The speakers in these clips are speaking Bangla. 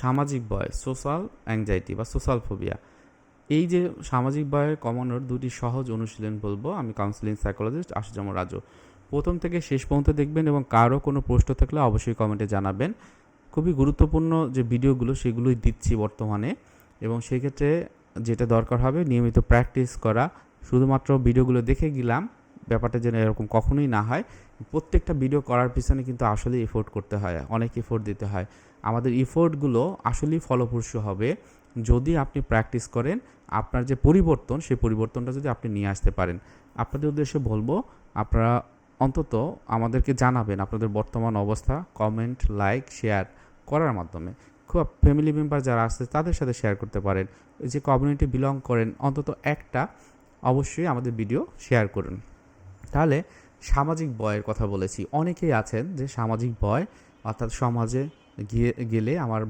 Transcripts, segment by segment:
সামাজিক ভয়, সোশ্যাল অ্যাংজাইটি বা সোশ্যাল ফোবিয়া এই যে সামাজিক ভয় কমানোর দুটি সহজ অনুশীলন বলব, আমি কাউন্সিলিং সাইকোলজিস্ট আশুজামু রাজু। প্রথম থেকে শেষ পর্যন্ত দেখবেন এবং কারও কোনো প্রশ্ন থাকলে অবশ্যই কমেন্টে জানাবেন। খুবই গুরুত্বপূর্ণ যে ভিডিওগুলো সেগুলোই দিচ্ছি বর্তমানে এবং সেক্ষেত্রে যেটা দরকার হবে নিয়মিত প্র্যাকটিস করা। শুধুমাত্র ভিডিওগুলো দেখে গেলাম ব্যাপারটা যেন এরকম কখনোই না হয়। প্রত্যেকটা ভিডিও করার পিছনে কিন্তু আসলে এফোর্ট করতে হয়, অনেক এফোর্ট দিতে হয়। আমাদের এফোর্টগুলো আসলেই ফলপ্রসূ হবে। যদি আপনি প্র্যাকটিস করেন, আপনার যে পরিবর্তন, সেই পরিবর্তনটা যদি আপনি নিয়ে আসতে পারেন, আপনাদের উদ্দেশ্যে বলব, আপনারা অন্তত আমাদেরকে জানাবেন আপনাদের বর্তমান অবস্থা কমেন্ট লাইক শেয়ার করার মাধ্যমে। খুব ফ্যামিলি মেম্বার যারা আছে, তাদের সাথে শেয়ার করতে পারেন। যে কমিউনিটি বিলং করেন, অন্তত একটা অবশ্যই আমাদের ভিডিও শেয়ার করুন। তাহলে সামাজিক বয়ের কথা বলেছি। অনেকেই আছেন যে সামাজিক বয় অর্থাৎ সমাজে গিয়ে, গেলে আমার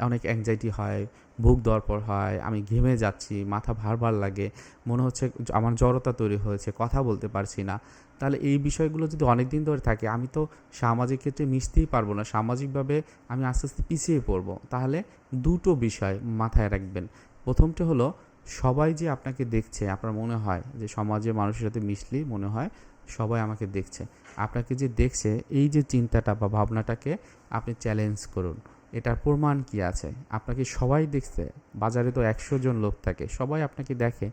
অনেক অ্যাংজাইটি হয়, বুক দরপর হয়, আমি ঘেমে যাচ্ছি, মাথা ভার ভার লাগে, মনে হচ্ছে আমার জড়তা তৈরি হয়েছে, কথা বলতে পারছি না। তাহলে এই বিষয়গুলো যদি অনেক দিন ধরে থাকে, আমি তো সামাজিক ক্ষেত্রে মিশতেই পারব না, সামাজিকভাবে আমি আস্তে আস্তে পিছিয়ে পড়ব। তাহলে দুটো বিষয় মাথায় রাখবেন। প্রথমটা হলো সবাই যে আপনাকে দেখছে, আপনার মনে হয় যে সমাজে মানুষের সাথে মিশলেই মনে হয় সবাই আমাকে দেখছে। আপনাকে যে দেখছে, এই যে চিন্তাটা বা ভাবনাটাকে আপনি চ্যালেঞ্জ করুন। এটার প্রমাণ কি আছে? আপনাকে সবাই দেখছে, বাজারে তো একশো জন লোক থাকে, সবাই আপনাকে দেখে।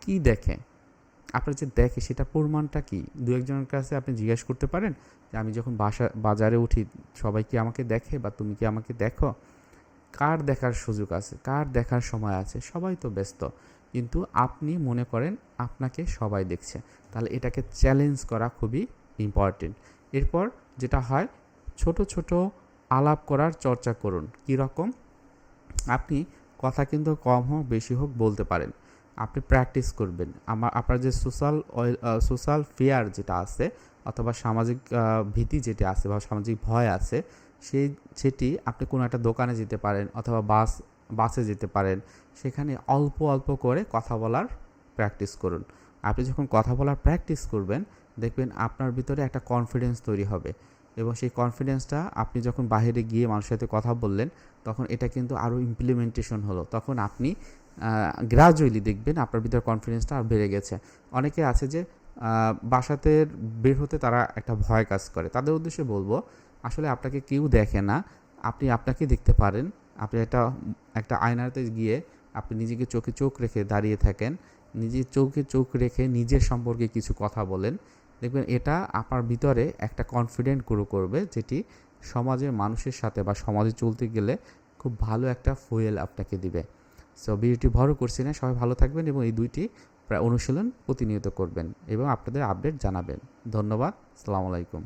কি দেখে? আপনার যে দেখে সেটা প্রমাণটা কি? দু একজনের কাছে আপনি জিজ্ঞেস করতে পারেন যে, আমি যখন বাসা, বাজারে উঠি, সবাই কি আমাকে দেখে বা তুমি কি আমাকে দেখো? কার দেখার সুযোগ আছে, কার দেখার সময় আছে, সবাই তো ব্যস্ত। কিন্তু আপনি মনে করেন আপনাকে সবাই দেখছে। তাহলে এটাকে চ্যালেঞ্জ করা খুবই ইম্পর্টেন্ট এরপর যেটা হয়, ছোট ছোট আলাপ করার চর্চা করুন। কীরকম? আপনি কথা কিন্তু কম হোক, বেশি হোক বলতে পারেন। আপনি প্র্যাকটিস করবেন। আমার আপনার যে সোশ্যাল সোশ্যাল ফেয়ার যেটা আছে, অথবা সামাজিক ভীতি যেটা আছে বা সামাজিক ভয় আছে, সেই সেটি আপনি কোনো একটা দোকানে যেতে পারেন অথবা বাস, বাসে যেতে পারেন, সেখানে অল্প অল্প করে কথা বলার প্র্যাকটিস করুন। আপনি যখন কথা বলার প্র্যাকটিস করবেন, দেখবেন আপনার ভিতরে একটা কনফিডেন্স তৈরি হবে এবং সেই কনফিডেন্সটা আপনি যখন বাইরে গিয়ে মানুষের সাথে কথা বললেন, তখন এটা কিন্তু আরও ইমপ্লিমেন্টেশন হলো। তখন আপনি গ্রাজুয়ালি দেখবেন আপনার ভিতরে কনফিডেন্সটা আর বেড়ে গেছে। অনেকে আছে যে বাসাতে বের হতে তারা একটা ভয় কাজ করে। তাদের উদ্দেশ্যে বলব, আসলে আপনাকে কেউ দেখে না। আপনি আপনাকে দেখতে পারেন। আপনি একটা একটা আয়নাতে গিয়ে আপনি নিজেকে চোখে চোখ রেখে দাঁড়িয়ে থাকেন। নিজের চোখে চোখ রেখে নিজের সম্পর্কে কিছু কথা বলেন। দেখবেন এটা আপনার ভিতরে একটা কনফিডেন্ট গ্রো করবে, যেটি সমাজের মানুষের সাথে বা সমাজে চলতে গেলে খুব ভালো একটা ফুয়েল আপনাকে দিবে। সো ভিডিওটি বড় করছি না, সবাই ভালো থাকবেন এবং এই দুইটি প্রায় অনুশীলন প্রতিনিয়ত করবেন এবং আপনাদের আপডেট জানাবেন। ধন্যবাদ সালাম আলাইকুম।